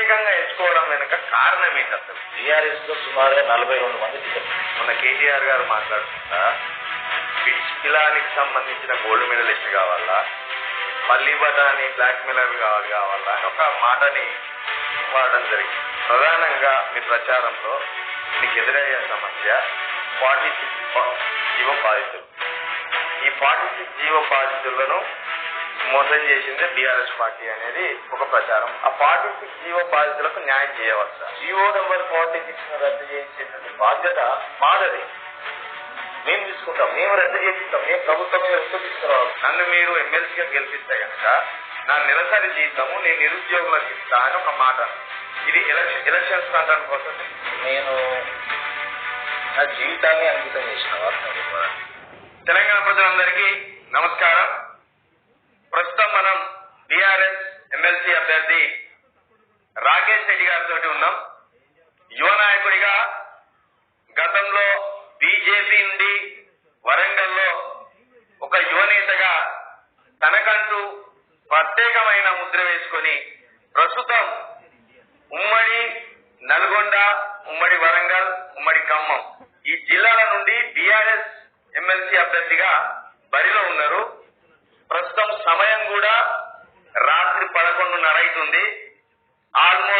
ప్రత్యేకంగా ఎంచుకోవడం వెనుక కారణం ఏంటి అసలు? టీఆర్ఎస్లో సుమారుగా నలభై రెండు మంది మొన్న కేటీఆర్ గారు మాట్లాడుతుందా? బిచ్ పిలానికి సంబంధించిన గోల్డ్ మెడలిస్ట్ కావాలా? మళ్ళీ బటాని బ్లాక్ మెయిలర్ కావాలి కావాలా అని ఒక మాటని వాడడం జరిగింది. ప్రధానంగా మీ ప్రచారంలో మీకు ఎదురయ్యే సమస్య ఫార్టీ సిక్స్ జీవ బాధితులు. ఈ ఫార్టీ సిక్స్ జీవ బాధితులను మోసం చేసింది బీఆర్ఎస్ పార్టీ అనేది ఒక ప్రచారం. ఆ పార్టీకి జీవో బాధితులకు న్యాయం చేయవచ్చు? జీవో నెంబర్ ఫార్టీ సిక్స్ రద్దు చేసేటువంటి బాధ్యత మాదది. మేము తీసుకుంటాం మేము రద్దు చేపిస్తాం మేము ప్రభుత్వం తీసుకురావాలి. నన్ను మీరు ఎమ్మెల్సీగా గెలిపిస్తే కనుక నా నెలసరి జీతము నేను నిరుద్యోగులకు ఇస్తా అని ఒక మాట. ఇది ఎలక్షన్ ఎలక్షన్స్ కంటెంట్ కోసం. నేను నా జీవితాన్ని అంకితం చేసిన వారు తెలంగాణ ప్రజలందరికీ నమస్కారం. ప్రస్తుతం మనం బీఆర్ఎస్ ఎమ్మెల్సీ అభ్యర్థి రాకేష్ రెడ్డి గారితో ఉన్నాం. యువ నాయకుడిగా గతంలో బీజేపీ నుండి వరంగల్లో ఒక యువనేతగా తనకంటూ ప్రత్యేకమైన ముద్ర వేసుకొని ప్రస్తుతం ఉమ్మడి నల్గొండ ఉమ్మడి వరంగల్ ఉమ్మడి ఖమ్మం ఈ జిల్లాల నుండి బీఆర్ఎస్ ఎమ్మెల్సీ అభ్యర్థిగా బరిలో ఉన్నారు. ప్రస్తుతం సమయం కూడా రాత్రి పదకొండున్నర అవుతుంది. ఆల్మోస్ట్